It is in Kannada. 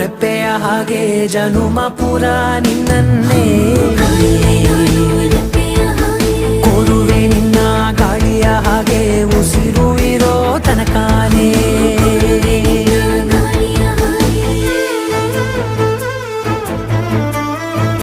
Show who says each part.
Speaker 1: ರೆಪ್ಪೆಯ ಹಾಗೆ ಜನುಮ ಪುರ ನಿನ್ನನ್ನೇ